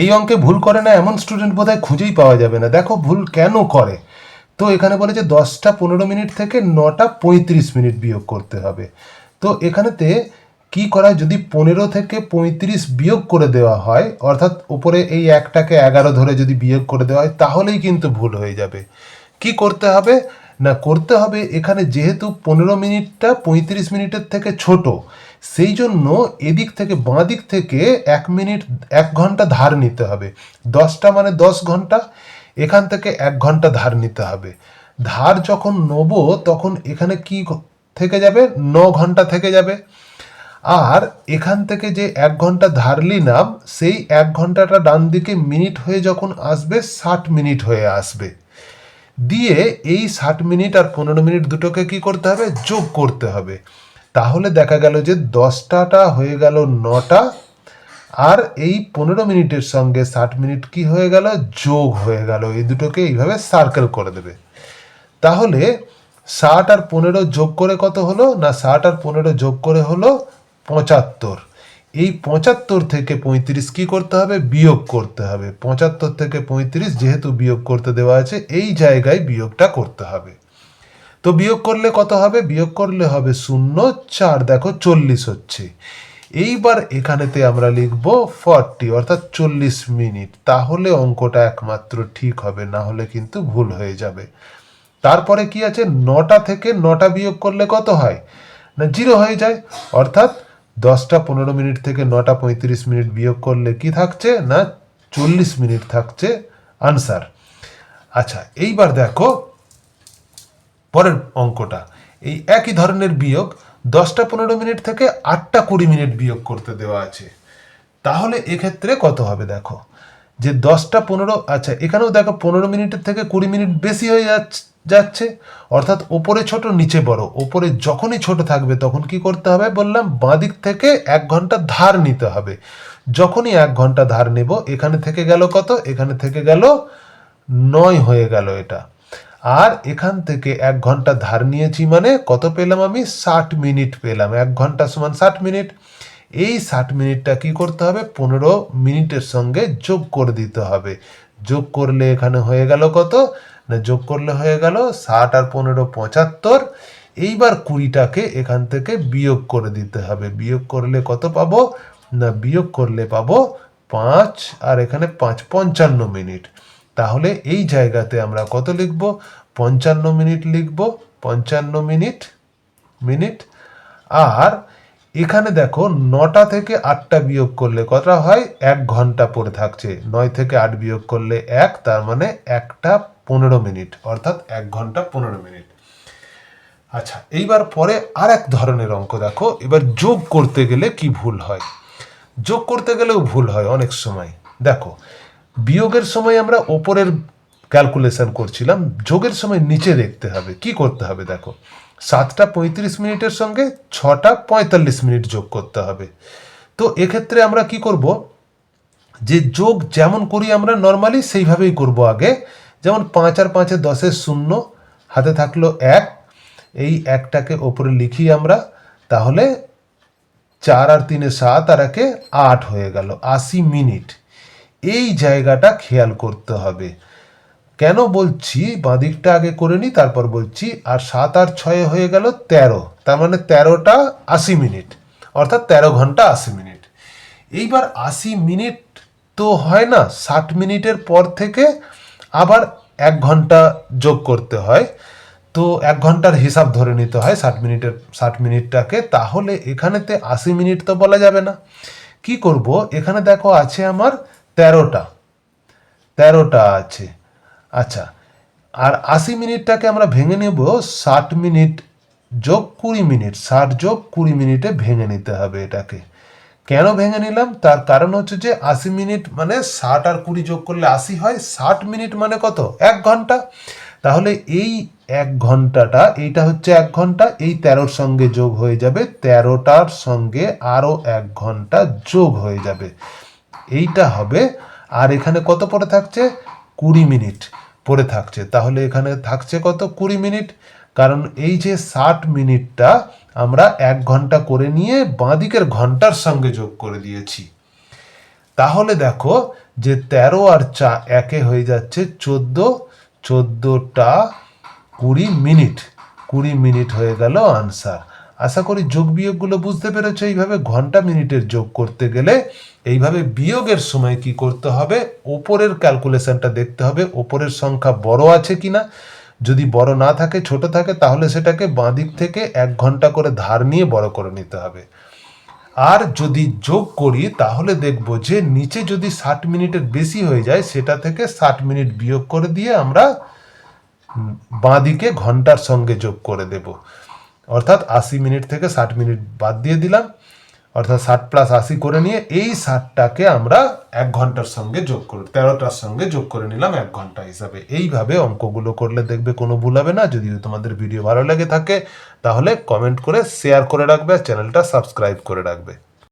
এই অঙ্কে ভুল করে না, এমন স্টুডেন্ট বোধহয় খুঁজেই পাওয়া যাবে না। দেখো ভুল কেন করে? তো এখানে বলে যে দশটা পনেরো মিনিট থেকে নটা পঁয়ত্রিশ মিনিট বিয়োগ করতে হবে। তো এখানেতে কি করা যদি পনেরো থেকে পঁয়ত্রিশ বিয়োগ করে দেওয়া হয়, অর্থাৎ উপরে এই একটাকে এগারো ধরে যদি বিয়োগ করে দেওয়া হয়, তাহলেই কিন্তু ভুল হয়ে যাবে। কি করতে হবে? না করতে হবে, এখানে যেহেতু পনেরো মিনিটটা, পঁয়ত্রিশ মিনিটের থেকে ছোট, সেই জন্য এদিক থেকে বাঁ দিক থেকে এক মিনিট, এক ঘণ্টা ধার নিতে হবে। দশটা মানে দশ ঘণ্টা, এখান থেকে এক ঘণ্টা ধার নিতে হবে। ধার যখন নেব, তখন এখানে কি থেকে যাবে? ন ঘণ্টা থেকে যাবে। আর এখান থেকে যে এক ঘণ্টা ধার নিলাম, সেই এক ঘন্টাটা ডান দিকে মিনিট হয়ে যখন আসবে, ষাট মিনিট হয়ে আসবে। দিয়ে এই ষাট মিনিট আর পনেরো মিনিট দুটোকে কি করতে হবে? যোগ করতে হবে। তাহলে দেখা গেল যে দশটাটা হয়ে গেল নটা আর এই পনেরো মিনিটের সঙ্গে ষাট মিনিট কি হয়ে গেল? যোগ হয়ে গেল। এই দুটোকে এইভাবে সার্কেল করে দেবে। তাহলে ষাট আর পনেরো যোগ করে কত হলো? না, ষাট আর পনেরো যোগ করে হলো পঁচাত্তর। এই পঁচাত্তর থেকে পঁয়ত্রিশ কি করতে হবে? বিয়োগ করতে হবে। পঁচাত্তর থেকে পঁয়ত্রিশ যেহেতু বিয়োগ করতে দেওয়া আছে, এই জায়গায় বিয়োগটা করতে হবে। তো বিয়োগ করলে কত হবে? বিয়োগ করলে হবে শূন্য, চার, দেখো চল্লিশ হচ্ছে। এইবার এখানেতে আমরা লিখব ফর্টি, অর্থাৎ চল্লিশ মিনিট। তাহলে অঙ্কটা একমাত্র ঠিক হবে, না হলে কিন্তু ভুল হয়ে যাবে। তারপরে কি আছে? নটা থেকে নটা বিয়োগ করলে কত হয়? না, জিরো হয়ে যায়। অর্থাৎ দশটা পনেরো মিনিট থেকে নটা পঁয়ত্রিশ মিনিট বিয়োগ করলে কি থাকছে? না, চল্লিশ মিনিট থাকছে আনসার। আচ্ছা এইবার দেখো পরের অঙ্কটা। এই একই ধরনের বিয়োগ দশটা পনেরো মিনিট থেকে আটটা কুড়ি মিনিট বিয়োগ করতে দেওয়া আছে। তাহলে এক্ষেত্রে কত হবে দেখো? যে দশটা পনেরো আচ্ছা এখানেও দেখো পনেরো মিনিটের থেকে কুড়ি মিনিট বেশি হয়ে যাচ্ছে যাচ্ছে। অর্থাৎ ওপরে ছোট, নিচে বড়। ওপরে যখনই ছোট থাকবে তখন কি করতে হবে? বললাম বাঁ দিক থেকে এক ঘণ্টা ধার নিতে হবে। যখনই এক ঘণ্টা ধার নেব, এখানে থেকে গেল কত? এখানে থেকে গেল নয় হয়ে গেল এটা। আর এখান থেকে এক ঘণ্টা ধার নিয়েছি মানে কত পেলাম আমি? ষাট মিনিট পেলাম। এক ঘণ্টা সমান ষাট মিনিট। এই ষাট মিনিটটা কি করতে হবে? পনেরো মিনিটের সঙ্গে যোগ করে দিতে হবে। যোগ করলে এখানে হয়ে গেল কত? যোগ করলে হয়ে গেল ষাট আর পনেরো পঁচাত্তর। এইবার কুড়িটাকে এখান থেকে বিয়োগ করে দিতে হবে। বিয়োগ করলে কত পাবো? না, বিয়োগ করলে পাবো পাঁচ আর এখানে পাঁচ, পঞ্চান্ন মিনিট। তাহলে এই জায়গাতে আমরা কত লিখব? পঞ্চান্ন মিনিট লিখব, পঞ্চান্ন মিনিট মিনিট। আর এখানে দেখো নটা থেকে আটটা বিয়োগ করলে কতটা হয়? এক ঘণ্টা পড়ে থাকছে। নয় থেকে আট বিয়োগ করলে এক, তার মানে একটা পনেরো মিনিট, অর্থাৎ এক ঘণ্টা পনেরো মিনিট। আচ্ছা এইবার পরে আর এক ধরনের অঙ্ক দেখো। এবার যোগ করতে গেলে কি ভুল হয়? যোগ করতে গেলেও ভুল হয় অনেক সময়। দেখো, বিয়োগের সময় আমরা ওপরের ক্যালকুলেশন করছিলাম, যোগের সময় নিচে দেখতে হবে। কি করতে হবে দেখো? সাতটা পঁয়ত্রিশ মিনিটের সঙ্গে ছটা পঁয়তাল্লিশ মিনিট যোগ করতে হবে। তো এক্ষেত্রে আমরা কি করব? যে যোগ যেমন করি আমরা নর্মালি সেইভাবেই করব আগে। যেমন পাঁচ আর পাঁচে দশের শূন্য, হাতে থাকল এক, এই একটাকে ওপরে লিখি আমরা, তাহলে চার আর তিনে সাত আর একে আট হয়ে গেল, আশি মিনিট। এই জায়গাটা খেয়াল করতে হবে। কেন বলছি? বাঁদিকটা আগে করে নিই তারপর বলছি, আর সাত আর ছয়ে হয়ে গেল তেরো, তার মানে তেরোটা আশি মিনিট, অর্থাৎ তেরো ঘণ্টা আশি মিনিট। এইবার আশি মিনিট তো হয় না, ষাট মিনিটের পর থেকে আবার এক ঘণ্টা যোগ করতে হয়, তো এক ঘণ্টার হিসাব ধরে নিতে হয় ষাট মিনিটের, ষাট মিনিটটাকে, তাহলে এখানেতে আশি মিনিট তো বলা যাবে না। কি করব? এখানে দেখো আছে আমার তেরোটা তেরোটা আছে। আচ্ছা আর আশি মিনিটটাকে আমরা ভেঙে নেব, ষাট মিনিট যোগ কুড়ি মিনিট, ষাট যোগ কুড়ি মিনিটে ভেঙে নিতে হবে এটাকে। কেন ভেঙে নিলাম? তার কারণ হচ্ছে যে আশি মিনিট মানে ষাট আর কুড়ি যোগ করলে আশি হয়, ষাট মিনিট মানে কত? এক ঘণ্টা। তাহলে এই এক ঘন্টাটা, এইটা হচ্ছে এক ঘণ্টা, এই তেরোর সঙ্গে যোগ হয়ে যাবে, তেরোটার সঙ্গে আরও এক ঘণ্টা যোগ হয়ে যাবে। এইটা হবে, আর এখানে কত পড়ে থাকছে? কুড়ি মিনিট পড়ে থাকছে। তাহলে এখানে থাকছে কত? কুড়ি মিনিট। কারণ এই যে ষাট মিনিটটা আমরা এক ঘণ্টা করে নিয়ে বাঁদিকের ঘণ্টার সঙ্গে যোগ করে দিয়েছি। তাহলে দেখো যে তেরো আর চা একে হয়ে যাচ্ছে চোদ্দ, চোদ্দোটা কুড়ি মিনিট। কুড়ি মিনিট হয়ে গেল আনসার। আশা করি যোগ বিয়োগগুলো বুঝতে পেরেছ, এইভাবে ঘণ্টা মিনিটের যোগ করতে গেলে এইভাবে বিয়োগের সময় কি করতে হবে? ওপরের ক্যালকুলেশনটা দেখতে হবে, ওপরের সংখ্যা বড় আছে কিনা? যদি বড় না থাকে, ছোট থাকে, তাহলে সেটাকে বাঁ দিক থেকে এক ঘণ্টা করে ধার নিয়ে বড় করে নিতে হবে। আর যদি যোগ করি, তাহলে দেখব যে নিচে যদি ষাট মিনিটের বেশি হয়ে যায়, সেটা থেকে ষাট মিনিট বিয়োগ করে দিয়ে আমরা বাঁ দিকে ঘণ্টার সঙ্গে যোগ করে দেব। অর্থাৎ আশি মিনিট থেকে ষাট মিনিট বাদ দিয়ে দিলাম। অর্থাৎ ষাট প্লাস আশি করে নিয়ে এই ষাটটাকে আমরা এক ঘণ্টার সঙ্গে যোগ করে, তেরোটার সঙ্গে যোগ করে নিলাম এক ঘণ্টা হিসাবে। এইভাবে অঙ্কগুলো করলে দেখবে কোনো ভুল হবে না। যদি তোমাদের ভিডিও ভালো লেগে থাকে, তাহলে কমেন্ট করে শেয়ার করে রাখবে আর চ্যানেলটা সাবস্ক্রাইব করে রাখবে।